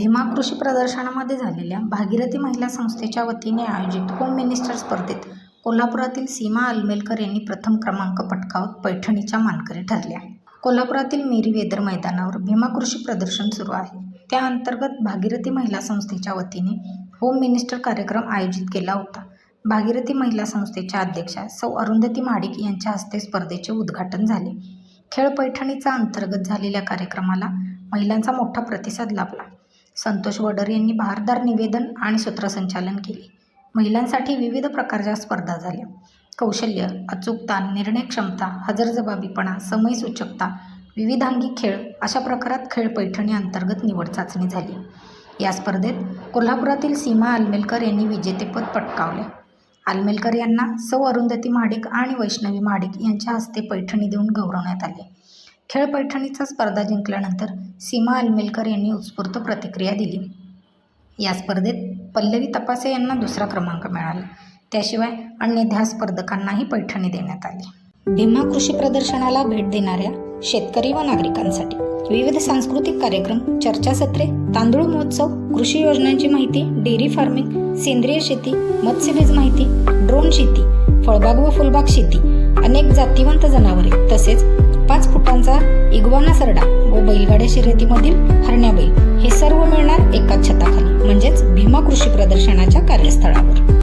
भीमा कृषी प्रदर्शनामध्ये झालेल्या भागीरथी महिला संस्थेच्या वतीने आयोजित होम मिनिस्टर स्पर्धेत कोल्हापुरातील सीमा अल्मेलकर यांनी प्रथम क्रमांक पटकावत पैठणीच्या मानकरी ठरल्या. कोल्हापुरातील मेरी वेदर मैदानावर भीमा कृषी प्रदर्शन सुरू आहे. त्या अंतर्गत भागीरथी महिला संस्थेच्या वतीने होम मिनिस्टर कार्यक्रम आयोजित केला होता. भागीरथी महिला संस्थेच्या अध्यक्षा सौ अरुंधती महाडिक यांच्या हस्ते स्पर्धेचे उद्घाटन झाले. खेळ पैठणीचा अंतर्गत झालेल्या कार्यक्रमाला महिलांचा मोठा प्रतिसाद लाभला. संतोष वडर यांनी भारदार निवेदन आणि सूत्रसंचालन केले. महिलांसाठी विविध प्रकारच्या स्पर्धा झाल्या. कौशल्य अचूकता निर्णय क्षमता हजरजबाबीपणा समय सूचकता विविधांगी खेळ अशा प्रकारात खेळ पैठणी अंतर्गत निवड चाचणी झाली. या स्पर्धेत कोल्हापुरातील सीमा आलमेलकर यांनी विजेतेपद पटकावले. आलमेलकर यांना सौ अरुंधती महाडिक आणि वैष्णवी महाडिक यांच्या हस्ते पैठणी देऊन गौरवण्यात आले. खेळ पैठणीचा स्पर्धा जिंकल्यानंतर सीमा अलमेलकर यांनी उत्स्फूर्त प्रतिक्रिया दिली. या स्पर्धेत पल्लवी तपासे यांना दुसरा क्रमांक मिळाला. त्याशिवाय अन्य ध्या स्पर्धकांनाही पैठणी देण्यात आली. भीमा कृषी प्रदर्शनाला भेट देणाऱ्या शेतकरी व नागरिकांसाठी विविध सांस्कृतिक कार्यक्रम चर्चासत्रे तांदूळ महोत्सव कृषी योजनांची माहिती डेअरी फार्मिंग सेंद्रिय शेती मत्स्यबीज माहिती ड्रोन शेती फळबाग व फुलबाग शेती अनेक जातीवंत जनावरे तसेच पाच फुट इगवाना सरडा व बैलगाड्या शर्यतीमधील हरण्या बैल हे सर्व मिळणार एकाच छताखाली म्हणजेच भीमा कृषी प्रदर्शनाच्या कार्यस्थळावर.